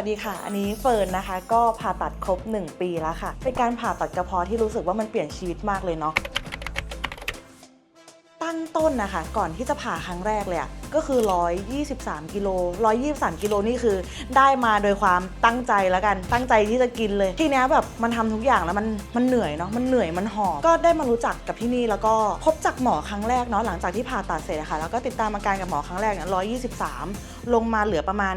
วัสดีค่ะ อันนี้เฟิร์นนะคะ ก็ผ่าตัดครบ 1 ปีแล้วค่ะ เป็นการผ่าตัดกระเพาะที่รู้สึกว่ามันเปลี่ยนชีวิตมากเลยเนาะ ตั้งต้นนะคะ ก่อนที่จะผ่าครั้งแรกเลยอะก็คือ 123 กิโล 123 กิโลนี่คือได้มาโดยความตั้งใจแล้วกัน ตั้งใจที่จะกินเลย ทีเนี้ยแบบมันทำทุกอย่างแล้วมันมันเหนื่อยเนาะ มันเหนื่อยมันหอบ ก็ได้มารู้จักกับที่นี่แล้วก็พบจากหมอครั้งแรกเนาะหลังจากที่ผ่าตัดเสร็จค่ะ แล้วก็ติดตามอาการกับหมอครั้งแรกเนี่ย123 ลงมาเหลือประมาณ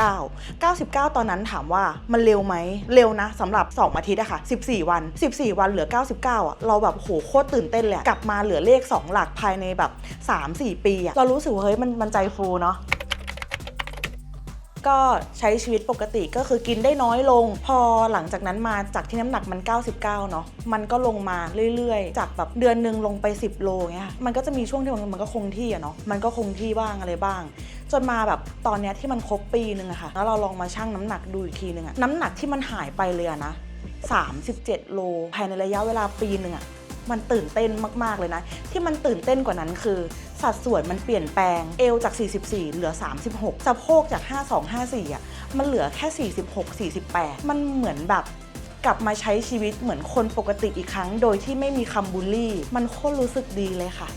99 99 ตอนนั้นถามว่ามันเร็วไหม เร็วนะสำหรับ 2 อาทิตย์อะค่ะ 14 วัน 14 วันเหลือ 99อะเราแบบโหโคตรตื่นเต้นเลยอะกลับมาเหลือเลข 2 หลักภายในแบบ 3-4 ปีอะเรารู้สึกว่าเฮ้ยมันมันใจฟูเนาะก็ใช้ชีวิตปกติก็คือกินได้น้อยลง พอหลังจากนั้นมาจากที่น้ำหนักมัน 99 เนาะมันก็ลงมาเรื่อยๆ จากแบบเดือนหนึ่งลงไป 10 โลเงี้ยมันก็จะมีช่วงที่มันมันก็คงที่อะเนาะมันก็คงที่บ้างอะไรบ้าง จนมาแบบตอนเนี้ยที่มันครบปีหนึ่งอะค่ะแล้วเราลองมาชั่งน้ำหนักดูอีกทีหนึ่งอะน้ำหนักที่มันหายไปเลยอะนะ37 โลภายในระยะเวลาปีหนึ่งอะ มันตื่นเต้นมาก ๆ เลยนะ ที่มันตื่นเต้นกว่านั้นคือ สัดส่วนมันเปลี่ยนแปลงเอวจาก 44 เหลือ 36 สะโพกจาก 5254 อะ มันเหลือแค่ 46 48 มันเหมือนแบบกลับมาใช้ชีวิตเหมือนคนปกติอีกครั้ง โดยที่ไม่มีคำบูลลี่ มันโคตรรู้สึกดีเลยค่ะ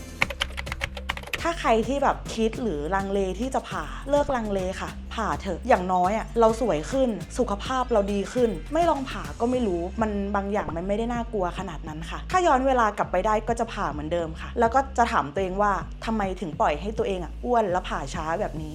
ถ้าใครที่แบบคิดหรือลังเลที่จะผ่าเลิกลังเลค่ะ ผ่าเถอะอย่างน้อยอะ่ะเราสวยขึ้นสุขภาพเราดีขึ้น ไม่ลองผ่าก็ไม่รู้มันบางอย่างมันไม่ได้น่ากลัวขนาดนั้นค่ะ ถ้าย้อนเวลากลับไปได้ก็จะผ่าเหมือนเดิมค่ะ แล้วก็จะถามตัวเองว่าทำไมถึงปล่อยให้ตัวเองอะอ้วนและผ่าช้าแบบนี้